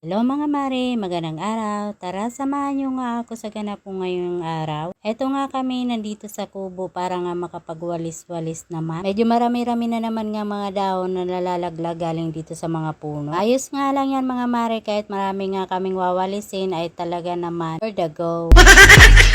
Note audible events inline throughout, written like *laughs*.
Hello mga mare, magandang araw. Tara, samahan nyo nga ako sa ganap ko ngayong araw. Eto nga kami nandito sa kubo para nga makapagwalis-walis naman. Medyo marami-rami na naman nga mga dahon na nalalaglag galing dito sa mga puno. Ayos nga lang yan mga mare kahit marami nga kaming wawalisin ay talaga naman for the go. *laughs*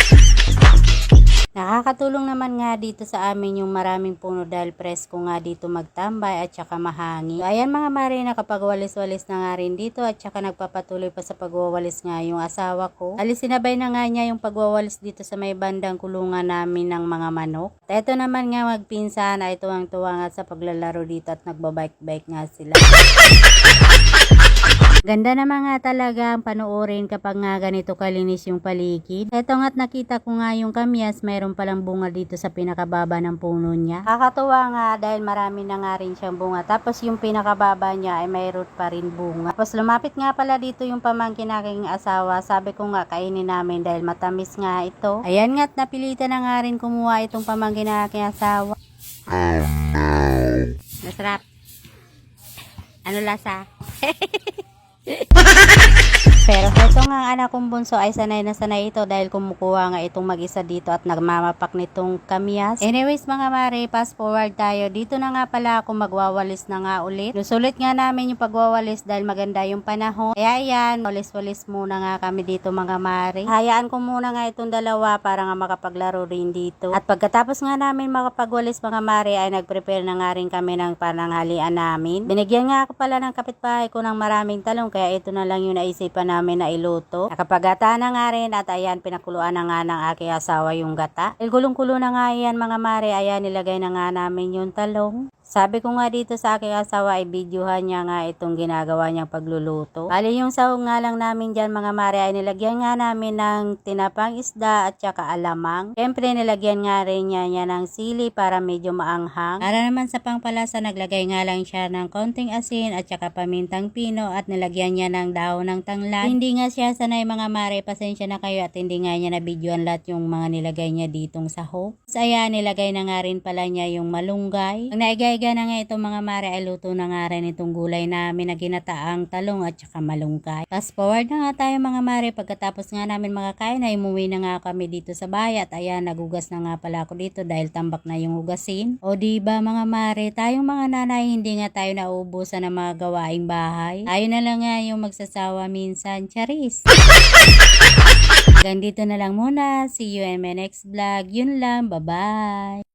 Nakakatulong naman nga dito sa amin yung maraming puno dahil presko nga dito magtambay at saka mahangin. So, ayan mga mare, nakapagwalis-walis na nga rin dito at saka nagpapatuloy pa sa pagwawalis nga yung asawa ko. Alisinabay na nga niya yung pagwawalis dito sa may bandang kulungan namin ng mga manok. At ito naman nga magpinsan ay tuwang-tuwa nga sa paglalaro dito at nagbabike-bike nga sila. *laughs* Ganda naman nga talaga ang panoorin kapag nga ganito kalinis yung paligid. Eto nga't nakita ko nga yung kamyas, mayroon palang bunga dito sa pinakababa ng puno niya. Kakatuwa nga dahil marami na nga rin siyang bunga. Tapos yung pinakababa niya ay mayroon pa rin bunga. Tapos lumapit nga pala dito yung pamangkin aking asawa. Sabi ko nga kainin namin dahil matamis nga ito. Ayan nga't napilitan na nga rin kumuha itong pamangkin aking asawa. Masarap. Ano lasa? *laughs* Hehehehe *laughs* Pero ito nga ang anak kong bunso ay sanay na sanay ito dahil kumukuha nga itong mag-isa dito at nagmamapak nitong kamyas. Anyways mga mare, fast forward tayo. Dito na nga pala ako magwawalis na nga ulit. Nusulit nga namin yung pagwawalis dahil maganda yung panahon. Kaya yan, walis-walis muna nga kami dito mga mare. Hayaan ko muna nga itong dalawa para nga makapaglaro rin dito. At pagkatapos nga namin makapagwalis mga mare ay nagprepare na nga rin kami ng pananghalian namin. Binigyan nga ako pala ng kapitbahay ko ng maraming talong kaya ito na lang yung naisipan namin na iluto. Nakapagata na nga rin at ayan pinakuluan na nga ng aking asawa yung gata. Dahil gulong-gulo na nga yan mga mare, ayan nilagay na nga namin yung talong. Sabi ko nga dito sa aking asawa ay videohan niya nga itong ginagawa niyang pagluluto. Bali yung sahog nga lang namin dyan mga mare ay nilagyan nga namin ng tinapang isda at saka alamang. Siyempre nilagyan nga rin niya, niya ng sili para medyo maanghang. Para naman sa pangpalasa naglagay nga lang siya ng konting asin at saka pamintang pino at nilagyan niya ng dahon ng tanglad. Hindi nga siya sanay mga mare, pasensya na kayo at hindi nga niya na videoan lahat yung mga nilagay niya ditong sahog. Sa ayan nilagay na nga rin pala niya yung malunggay. Ang naigay Kaya na nga itong mga mare ay luto na nga rin itong gulay namin na ginataang talong at saka malunggay. Fast forward na nga tayo mga mare pagkatapos nga namin makakain ay umuwi na nga kami dito sa bahay at ayan nagugas na nga pala ako dito dahil tambak na yung hugasin. O di ba mga mare tayong mga nanay hindi nga tayo nauubusan ng mga gawaing bahay. Tayo na lang nga yung magsasawa minsan. Charis! *laughs* Hanggang dito na lang muna. See you in my next vlog. Yun lang. Bye-bye!